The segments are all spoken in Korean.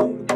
longo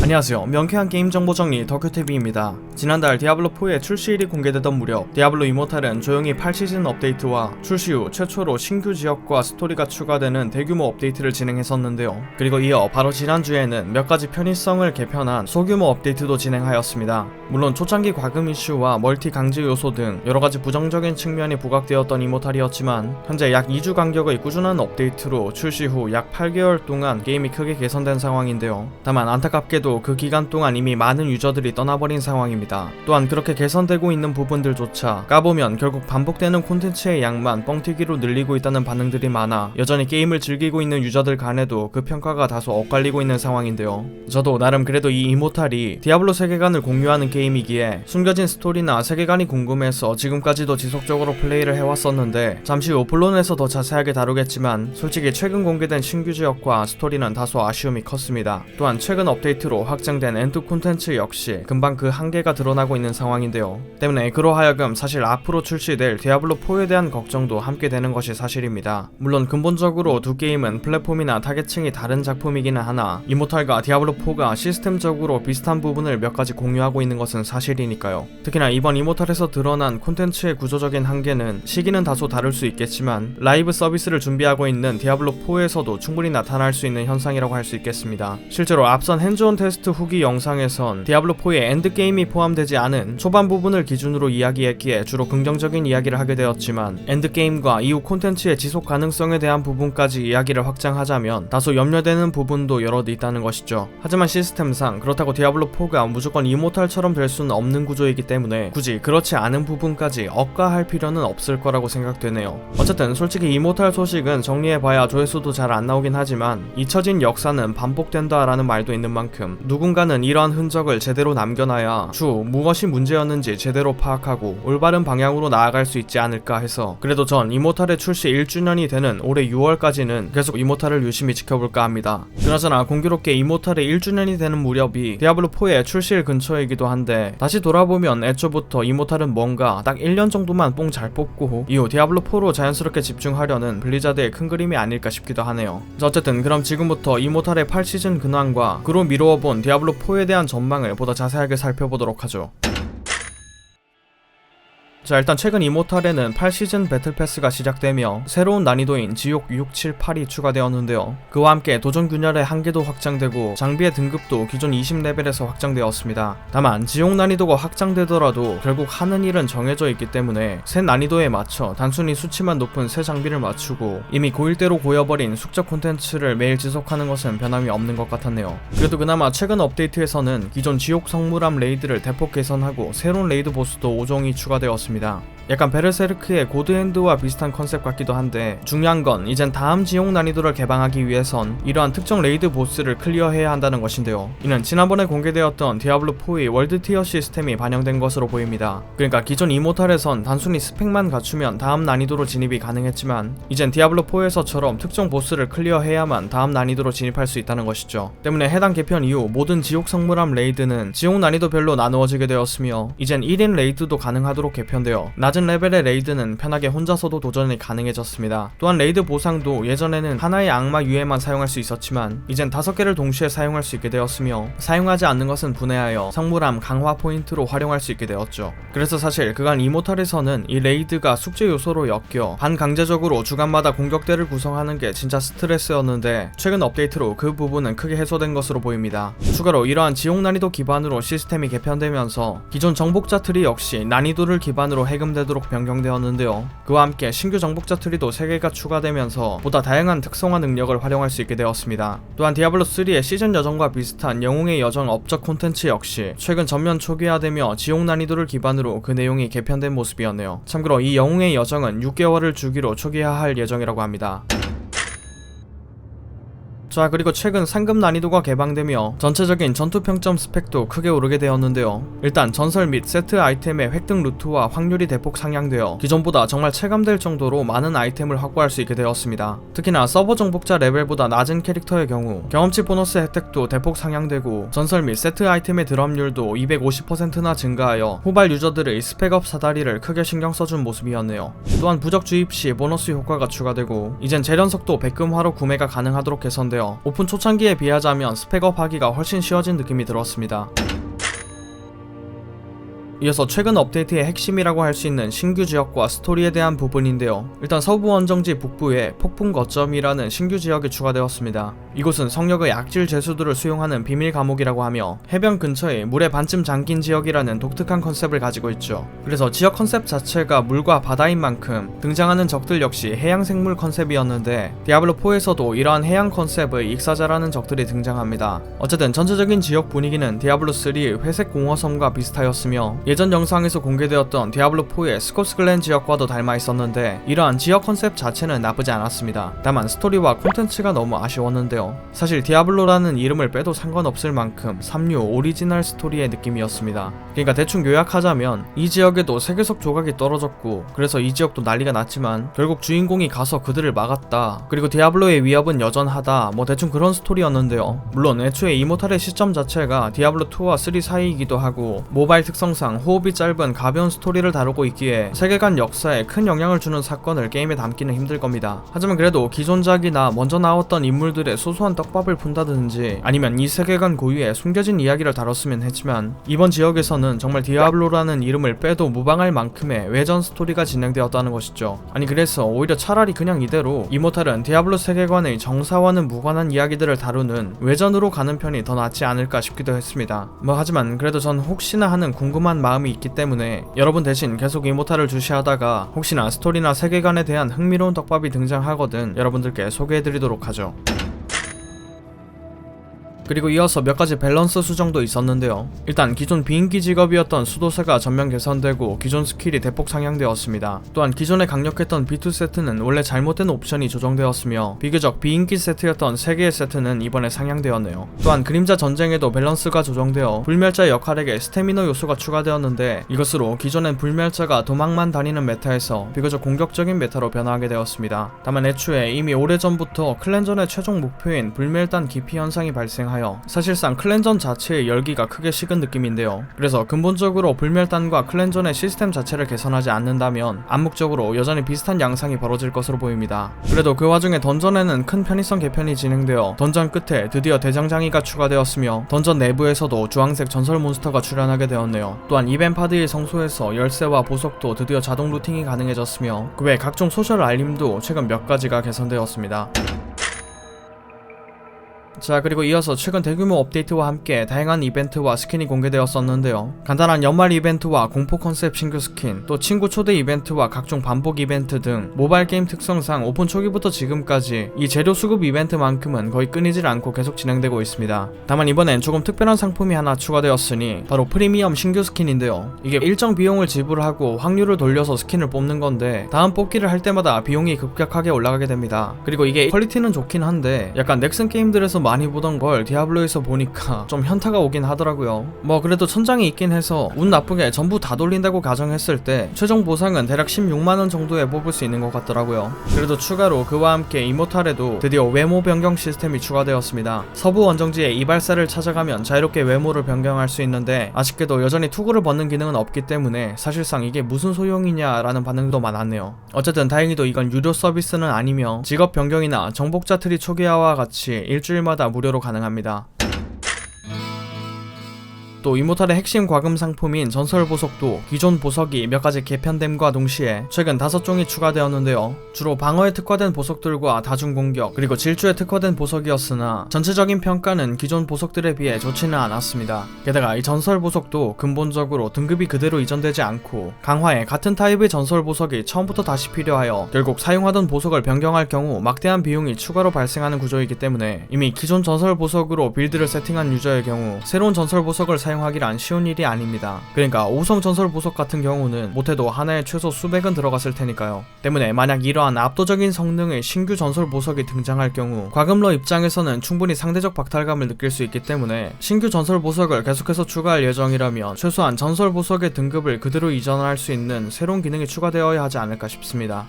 안녕하세요. 명쾌한 게임 정보 정리 덕큐TV입니다. 지난달 디아블로4의 출시일이 공개되던 무렵 디아블로 이모탈은 조용히 8시즌 업데이트와 출시 후 최초로 신규 지역과 스토리가 추가되는 대규모 업데이트를 진행했었는데요. 그리고 이어 바로 지난주에는 몇 가지 편의성을 개편한 소규모 업데이트도 진행하였습니다. 물론 초창기 과금 이슈와 멀티 강제 요소 등 여러 가지 부정적인 측면이 부각되었던 이모탈이었지만 현재 약 2주 간격의 꾸준한 업데이트로 출시 후 약 8개월 동안 게임이 크게 개선된 상황인데요. 다만 안타깝게도 그 기간 동안 이미 많은 유저들이 떠나버린 상황입니다. 또한 그렇게 개선되고 있는 부분들조차 까보면 결국 반복되는 콘텐츠의 양만 뻥튀기로 늘리고 있다는 반응들이 많아 여전히 게임을 즐기고 있는 유저들 간에도 그 평가가 다소 엇갈리고 있는 상황인데요. 저도 나름 그래도 이 이모탈이 디아블로 세계관을 공유하는 게임이기에 숨겨진 스토리나 세계관이 궁금해서 지금까지도 지속적으로 플레이를 해왔었는데 잠시 후 본론에서 더 자세하게 다루겠지만 솔직히 최근 공개된 신규 지역과 스토리는 다소 아쉬움이 컸습니다. 또한 최근 업데이트로 확장된 엔드 콘텐츠 역시 금방 그 한계가 드러나고 있는 상황인데요. 때문에 그로 하여금 사실 앞으로 출시될 디아블로 4에 대한 걱정도 함께 되는 것이 사실입니다. 물론 근본적으로 두 게임은 플랫폼이나 타겟층이 다른 작품이기는 하나 이모탈과 디아블로 4가 시스템적으로 비슷한 부분을 몇 가지 공유하고 있는 것은 사실이니까요. 특히나 이번 이모탈에서 드러난 콘텐츠의 구조적인 한계는 시기는 다소 다를 수 있겠지만 라이브 서비스를 준비하고 있는 디아블로 4에서도 충분히 나타날 수 있는 현상이라고 할 수 있겠습니다. 실제로 앞선 핸즈온 테스트 후기 영상에선 디아블로4의 엔드게임이 포함되지 않은 초반 부분을 기준으로 이야기했기에 주로 긍정적인 이야기를 하게 되었지만 엔드게임과 이후 콘텐츠의 지속 가능성에 대한 부분까지 이야기를 확장하자면 다소 염려되는 부분도 여럿 있다는 것이죠. 하지만 시스템상 그렇다고 디아블로4가 무조건 이모탈처럼 될 수는 없는 구조이기 때문에 굳이 그렇지 않은 부분까지 억가할 필요는 없을 거라고 생각되네요. 어쨌든 솔직히 이모탈 소식은 정리해봐야 조회수도 잘 안 나오긴 하지만 잊혀진 역사는 반복된다라는 말도 있는 만큼 누군가는 이러한 흔적을 제대로 남겨놔야 추후 무엇이 문제였는지 제대로 파악하고 올바른 방향으로 나아갈 수 있지 않을까 해서 그래도 전 이모탈의 출시 1주년이 되는 올해 6월까지는 계속 이모탈을 유심히 지켜볼까 합니다. 그나저나 공교롭게 이모탈의 1주년이 되는 무렵이 디아블로4의 출시일 근처이기도 한데 다시 돌아보면 애초부터 이모탈은 뭔가 딱 1년 정도만 뽕 잘 뽑고 이후 디아블로4로 자연스럽게 집중하려는 블리자드의 큰 그림이 아닐까 싶기도 하네요. 어쨌든 그럼 지금부터 이모탈의 8시즌 근황과 그로 미루어본 디아블로4에 대한 전망을 보다 자세하게 살펴보도록 하죠. 자 일단 최근 이모탈에는 8시즌 배틀 패스가 시작되며 새로운 난이도인 지옥 6, 7, 8이 추가되었는데요. 그와 함께 도전 균열의 한계도 확장되고 장비의 등급도 기존 20레벨에서 확장되었습니다. 다만 지옥 난이도가 확장되더라도 결국 하는 일은 정해져 있기 때문에 새 난이도에 맞춰 단순히 수치만 높은 새 장비를 맞추고 이미 고일대로 고여버린 숙적 콘텐츠를 매일 지속하는 것은 변함이 없는 것 같았네요. 그래도 그나마 최근 업데이트에서는 기존 지옥 성물함 레이드를 대폭 개선하고 새로운 레이드 보스도 5종이 추가되었습니다. 감사합니다. 약간 베르세르크의 고드핸드와 비슷한 컨셉 같기도 한데 중요한 건 이젠 다음 지옥 난이도를 개방하기 위해선 이러한 특정 레이드 보스를 클리어해야 한다는 것인데요. 이는 지난번에 공개되었던 디아블로4의 월드 티어 시스템이 반영된 것으로 보입니다. 그러니까 기존 이모탈에선 단순히 스펙만 갖추면 다음 난이도로 진입이 가능했지만 이젠 디아블로4에서처럼 특정 보스를 클리어해야만 다음 난이도로 진입할 수 있다는 것이죠. 때문에 해당 개편 이후 모든 지옥 성물함 레이드는 지옥 난이도별로 나누어지게 되었으며 이젠 1인 레이드도 가능하도록 개편되어 낮은 레벨의 레이드는 편하게 혼자서도 도전이 가능해졌습니다. 또한 레이드 보상도 예전에는 하나의 악마 유해만 사용할 수 있었지만 이젠 다섯 개를 동시에 사용할 수 있게 되었으며 사용하지 않는 것은 분해하여 성물함 강화 포인트로 활용할 수 있게 되었죠. 그래서 사실 그간 이모탈에서는 이 레이드가 숙제 요소로 엮여 반강제적으로 주간마다 공격대를 구성하는 게 진짜 스트레스였는데 최근 업데이트로 그 부분은 크게 해소된 것으로 보입니다. 추가로 이러한 지옥 난이도 기반으로 시스템이 개편되면서 기존 정복자 트리 역시 난이도를 기반으로 해금되 도록 변경되었는데요. 그와 함께 신규 정복자 트리도 3개가 추가되면서 보다 다양한 특성화 능력을 활용할 수 있게 되었습니다. 또한 디아블로3의 시즌 여정과 비슷한 영웅의 여정 업적 콘텐츠 역시 최근 전면 초기화되며 지옥 난이도를 기반으로 그 내용이 개편된 모습이었네요. 참고로 이 영웅의 여정은 6개월을 주기로 초기화할 예정이라고 합니다. 자 그리고 최근 상급 난이도가 개방되며 전체적인 전투 평점 스펙도 크게 오르게 되었는데요. 일단 전설 및 세트 아이템의 획득 루트와 확률이 대폭 상향되어 기존보다 정말 체감될 정도로 많은 아이템을 확보할 수 있게 되었습니다. 특히나 서버 정복자 레벨보다 낮은 캐릭터의 경우 경험치 보너스 혜택도 대폭 상향되고 전설 및 세트 아이템의 드랍률도 250%나 증가하여 후발 유저들의 스펙업 사다리를 크게 신경 써준 모습이었네요. 또한 부적 주입 시 보너스 효과가 추가되고 이젠 재련석도 백금화로 구매가 가능하도록 개선되어 오픈 초창기에 비하자면 스펙업 하기가 훨씬 쉬워진 느낌이 들었습니다. 이어서 최근 업데이트의 핵심이라고 할 수 있는 신규 지역과 스토리에 대한 부분인데요. 일단 서부 원정지 북부에 폭풍 거점이라는 신규 지역이 추가되었습니다. 이곳은 성역의 악질 죄수들을 수용하는 비밀 감옥이라고 하며 해변 근처에 물에 반쯤 잠긴 지역이라는 독특한 컨셉을 가지고 있죠. 그래서 지역 컨셉 자체가 물과 바다인 만큼 등장하는 적들 역시 해양 생물 컨셉이었는데 디아블로 4에서도 이러한 해양 컨셉의 익사자라는 적들이 등장합니다. 어쨌든 전체적인 지역 분위기는 디아블로 3의 회색 공허섬과 비슷하였으며 예전 영상에서 공개되었던 디아블로4의 스코스 글랜 지역과도 닮아 있었는데 이러한 지역 컨셉 자체는 나쁘지 않았습니다. 다만 스토리와 콘텐츠가 너무 아쉬웠는데요. 사실 디아블로라는 이름을 빼도 상관없을 만큼 3류 오리지널 스토리의 느낌이었습니다. 그러니까 대충 요약하자면 이 지역에도 세계석 조각이 떨어졌고 그래서 이 지역도 난리가 났지만 결국 주인공이 가서 그들을 막았다. 그리고 디아블로의 위협은 여전하다. 뭐 대충 그런 스토리였는데요. 물론 애초에 이모탈의 시점 자체가 디아블로 2와 3 사이이기도 하고 모바일 특성상 호흡이 짧은 가벼운 스토리를 다루고 있기에 세계관 역사에 큰 영향을 주는 사건을 게임에 담기는 힘들 겁니다. 하지만 그래도 기존작이나 먼저 나왔던 인물들의 소소한 떡밥을 푼다든지 아니면 이 세계관 고유의 숨겨진 이야기를 다뤘으면 했지만 이번 지역에서는 정말 디아블로라는 이름을 빼도 무방할 만큼의 외전 스토리가 진행되었다는 것이죠. 아니 그래서 오히려 차라리 그냥 이대로 이모탈은 디아블로 세계관의 정사와는 무관한 이야기들을 다루는 외전으로 가는 편이 더 낫지 않을까 싶기도 했습니다. 뭐 하지만 그래도 전 혹시나 하는 궁금한 마음이 있기 때문에 여러분 대신 계속 이모탈을 주시하다가 혹시나 스토리나 세계관에 대한 흥미로운 떡밥이 등장하거든 여러분들께 소개해드리도록 하죠. 그리고 이어서 몇 가지 밸런스 수정도 있었는데요. 일단 기존 비인기 직업이었던 수도세가 전면 개선되고 기존 스킬이 대폭 상향되었습니다. 또한 기존에 강력했던 B2 세트는 원래 잘못된 옵션이 조정되었으며 비교적 비인기 세트였던 3개의 세트는 이번에 상향되었네요. 또한 그림자 전쟁에도 밸런스가 조정되어 불멸자 역할에게 스태미너 요소가 추가되었는데 이것으로 기존엔 불멸자가 도망만 다니는 메타에서 비교적 공격적인 메타로 변화하게 되었습니다. 다만 애초에 이미 오래전부터 클렌전의 최종 목표인 불멸단 기피 현상이 발생하여 사실상 클렌전 자체의 열기가 크게 식은 느낌인데요. 그래서 근본적으로 불멸단과 클렌전의 시스템 자체를 개선하지 않는다면 암묵적으로 여전히 비슷한 양상이 벌어질 것으로 보입니다. 그래도 그 와중에 던전에는 큰 편의성 개편이 진행되어 던전 끝에 드디어 대장장이가 추가되었으며 던전 내부에서도 주황색 전설 몬스터가 출현하게 되었네요. 또한 이벤파드의 성소에서 열쇠와 보석도 드디어 자동 루팅이 가능해졌으며 그 외 각종 소셜 알림도 최근 몇 가지가 개선되었습니다. 자 그리고 이어서 최근 대규모 업데이트와 함께 다양한 이벤트와 스킨이 공개되었었는데요. 간단한 연말 이벤트와 공포 컨셉 신규 스킨 또 친구 초대 이벤트와 각종 반복 이벤트 등 모바일 게임 특성상 오픈 초기부터 지금까지 이 재료 수급 이벤트만큼은 거의 끊이질 않고 계속 진행되고 있습니다. 다만 이번엔 조금 특별한 상품이 하나 추가되었으니 바로 프리미엄 신규 스킨인데요. 이게 일정 비용을 지불하고 확률을 돌려서 스킨을 뽑는 건데 다음 뽑기를 할 때마다 비용이 급격하게 올라가게 됩니다. 그리고 이게 퀄리티는 좋긴 한데 약간 넥슨 게임들에서 많이 보던 걸 디아블로에서 보니까 좀 현타가 오긴 하더라고요. 뭐 그래도 천장이 있긴 해서 운 나쁘게 전부 다 돌린다고 가정했을 때 최종 보상은 대략 16만원 정도에 뽑을 수 있는 것 같더라고요. 그래도 추가로 그와 함께 이모탈에도 드디어 외모 변경 시스템이 추가되었습니다. 서부 원정지에 이발사를 찾아가면 자유롭게 외모를 변경할 수 있는데 아쉽게도 여전히 투구를 벗는 기능은 없기 때문에 사실상 이게 무슨 소용이냐라는 반응도 많았네요. 어쨌든 다행히도 이건 유료 서비스는 아니며 직업 변경이나 정복자 트리 초기화와 같이 일주일마다 무료로 가능합니다. 또 이모탈의 핵심 과금 상품인 전설 보석도 기존 보석이 몇 가지 개편됨과 동시에 최근 다섯 종이 추가되었는데요. 주로 방어에 특화된 보석들과 다중 공격 그리고 질주에 특화된 보석이었으나 전체적인 평가는 기존 보석들에 비해 좋지는 않았습니다. 게다가 이 전설 보석도 근본적으로 등급이 그대로 이전되지 않고 강화에 같은 타입의 전설 보석이 처음부터 다시 필요하여 결국 사용하던 보석을 변경할 경우 막대한 비용이 추가로 발생하는 구조이기 때문에 이미 기존 전설 보석으로 빌드를 세팅한 유저의 경우 새로운 전설 보석을 사용 하기란 쉬운 일이 아닙니다. 그러니까 5성 전설 보석 같은 경우는 못해도 하나에 최소 수백은 들어갔을 테니까요. 때문에 만약 이러한 압도적인 성능의 신규 전설 보석이 등장할 경우 과금러 입장에서는 충분히 상대적 박탈감을 느낄 수 있기 때문에 신규 전설 보석을 계속해서 추가할 예정이라면 최소한 전설 보석의 등급을 그대로 이전할 수 있는 새로운 기능이 추가되어야 하지 않을까 싶습니다.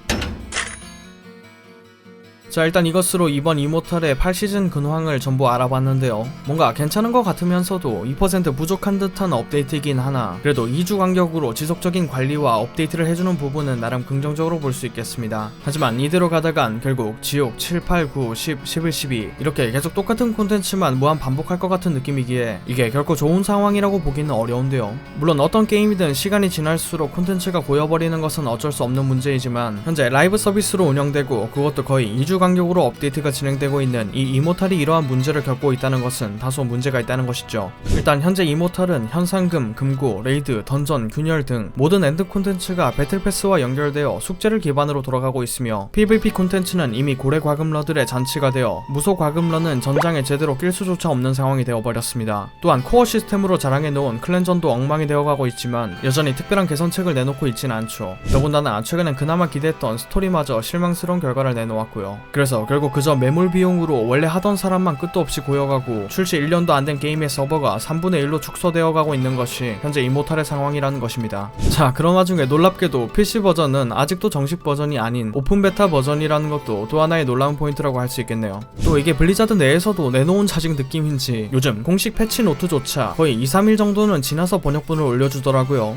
자 일단 이것으로 이번 이모탈의 8시즌 근황을 전부 알아봤는데요. 뭔가 괜찮은 것 같으면서도 2% 부족한 듯한 업데이트이긴 하나 그래도 2주 간격으로 지속적인 관리와 업데이트를 해주는 부분은 나름 긍정적으로 볼 수 있겠습니다. 하지만 이대로 가다간 결국 지옥 7, 8, 9, 10, 11, 12 이렇게 계속 똑같은 콘텐츠만 무한 반복할 것 같은 느낌이기에 이게 결코 좋은 상황이라고 보기는 어려운데요. 물론 어떤 게임이든 시간이 지날수록 콘텐츠가 고여버리는 것은 어쩔 수 없는 문제이지만 현재 라이브 서비스로 운영되고 그것도 거의 2주 간격으로 업데이트가 진행되고 있는 이 이모탈이 이러한 문제를 겪고 있다는 것은 다소 문제가 있다는 것이죠. 일단 현재 이모탈은 현상금, 금고, 레이드, 던전, 균열 등 모든 엔드 콘텐츠가 배틀패스와 연결되어 숙제를 기반으로 돌아가고 있으며 PVP 콘텐츠는 이미 고래 과금러들의 잔치가 되어 무소 과금러는 전장에 제대로 낄 수조차 없는 상황이 되어버렸습니다. 또한 코어 시스템으로 자랑해놓은 클랜전도 엉망이 되어가고 있지만 여전히 특별한 개선책을 내놓고 있진 않죠. 더군다나 최근엔 그나마 기대했던 스토리마저 실망스러운 결과를 내놓았고요. 그래서 결국 그저 매몰 비용으로 원래 하던 사람만 끝도 없이 고여가고 출시 1년도 안 된 게임의 서버가 3분의 1로 축소되어 가고 있는 것이 현재 이모탈의 상황이라는 것입니다. 자, 그런 와중에 놀랍게도 PC 버전은 아직도 정식 버전이 아닌 오픈 베타 버전이라는 것도 또 하나의 놀라운 포인트라고 할 수 있겠네요. 또 이게 블리자드 내에서도 내놓은 자식 느낌인지 요즘 공식 패치 노트조차 거의 2, 3일 정도는 지나서 번역본을 올려주더라고요.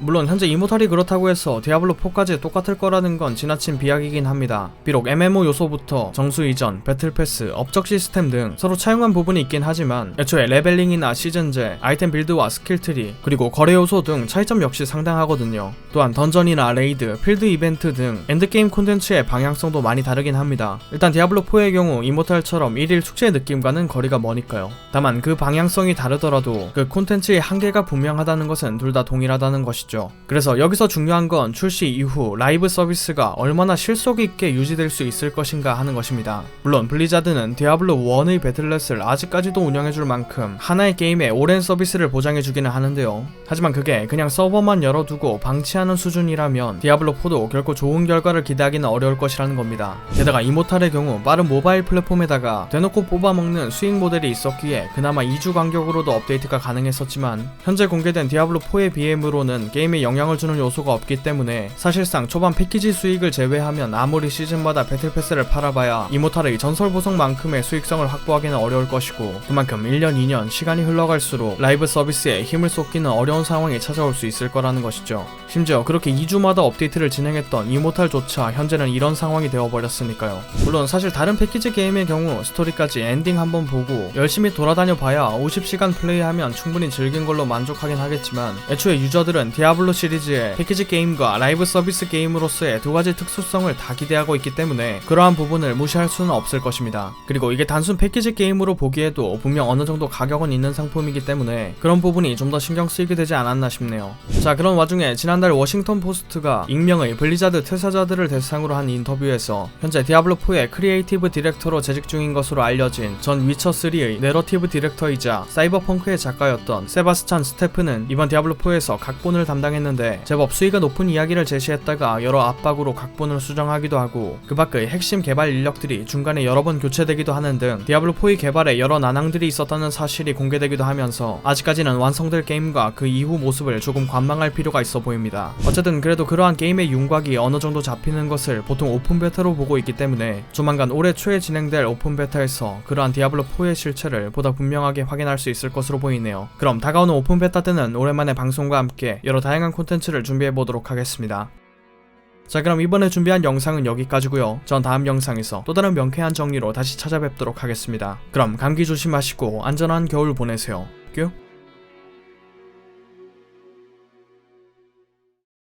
물론 현재 이모탈이 그렇다고 해서 디아블로 4까지 똑같을 거라는 건 지나친 비약이긴 합니다. 비록 MMO 요소부터 정수 이전, 배틀 패스, 업적 시스템 등 서로 차용한 부분이 있긴 하지만 애초에 레벨링이나 시즌제, 아이템 빌드와 스킬 트리, 그리고 거래 요소 등 차이점 역시 상당하거든요. 또한 던전이나 레이드, 필드 이벤트 등 엔드게임 콘텐츠의 방향성도 많이 다르긴 합니다. 일단 디아블로 4의 경우 이모탈처럼 1일 숙제의 느낌과는 거리가 머니까요. 다만 그 방향성이 다르더라도 그 콘텐츠의 한계가 분명하다는 것은 둘 다 동일하다는 것이죠. 그래서 여기서 중요한 건 출시 이후 라이브 서비스가 얼마나 실속 있게 유지될 수 있을 것인가 하는 것입니다. 물론 블리자드는 디아블로 1의 배틀넷을 아직까지도 운영해줄 만큼 하나의 게임에 오랜 서비스를 보장해주기는 하는데요. 하지만 그게 그냥 서버만 열어두고 방치하는 수준이라면 디아블로 4도 결코 좋은 결과를 기대하기는 어려울 것이라는 겁니다. 게다가 이모탈의 경우 빠른 모바일 플랫폼에다가 대놓고 뽑아먹는 수익 모델이 있었기에 그나마 2주 간격으로도 업데이트가 가능했었지만 현재 공개된 디아블로 4의 BM으로는 게임에 영향을 주는 요소가 없기 때문에 사실상 초반 패키지 수익을 제외하면 아무리 시즌마다 배틀 패스를 팔아봐야 이모탈의 전설 보석만큼의 수익성을 확보하기는 어려울 것이고 그만큼 1년 2년 시간이 흘러갈수록 라이브 서비스에 힘을 쏟기는 어려운 상황이 찾아올 수 있을 거라는 것이죠. 심지어 그렇게 2주마다 업데이트를 진행했던 이모탈조차 현재는 이런 상황이 되어버렸으니까요. 물론 사실 다른 패키지 게임의 경우 스토리까지 엔딩 한번 보고 열심히 돌아다녀 봐야 50시간 플레이하면 충분히 즐긴 걸로 만족하긴 하겠지만 애초에 유저들은 디아 블로 시리즈의 패키지 게임과 라이브 서비스 게임으로서의 두 가지 특수성을 다 기대하고 있기 때문에 그러한 부분을 무시할 수는 없을 것입니다. 그리고 이게 단순 패키지 게임으로 보기에도 분명 어느 정도 가격은 있는 상품이기 때문에 그런 부분이 좀 더 신경 쓰이게 되지 않았나 싶네요. 자 그런 와중에 지난달 워싱턴 포스트가 익명의 블리자드 퇴사자들을 대상으로 한 인터뷰에서 현재 디아블로4의 크리에이티브 디렉터로 재직 중인 것으로 알려진 전 위쳐3의 내러티브 디렉터이자 사이버펑크의 작가였던 세바스찬 스테프는 이번 디아블로4에서 각본을 담당했는데 제법 수위가 높은 이야기를 제시했다가 여러 압박으로 각본을 수정하기도 하고 그 밖의 핵심 개발 인력들이 중간에 여러 번 교체되기도 하는 등 디아블로4의 개발에 여러 난항들이 있었다는 사실이 공개되기도 하면서 아직까지는 완성될 게임과 그 이후 모습을 조금 관망할 필요가 있어 보입니다. 어쨌든 그래도 그러한 게임의 윤곽이 어느 정도 잡히는 것을 보통 오픈 베타로 보고 있기 때문에 조만간 올해 초에 진행될 오픈 베타에서 그러한 디아블로4의 실체를 보다 분명하게 확인할 수 있을 것으로 보이네요. 그럼 다가오는 오픈 베타 때는 오랜만에 방송과 함께 여러 다양한 콘텐츠를 준비해 보도록 하겠습니다. 자 그럼 이번에 준비한 영상은 여기까지고요. 전 다음 영상에서 또 다른 명쾌한 정리로 다시 찾아뵙도록 하겠습니다. 그럼 감기 조심하시고 안전한 겨울 보내세요. 뀨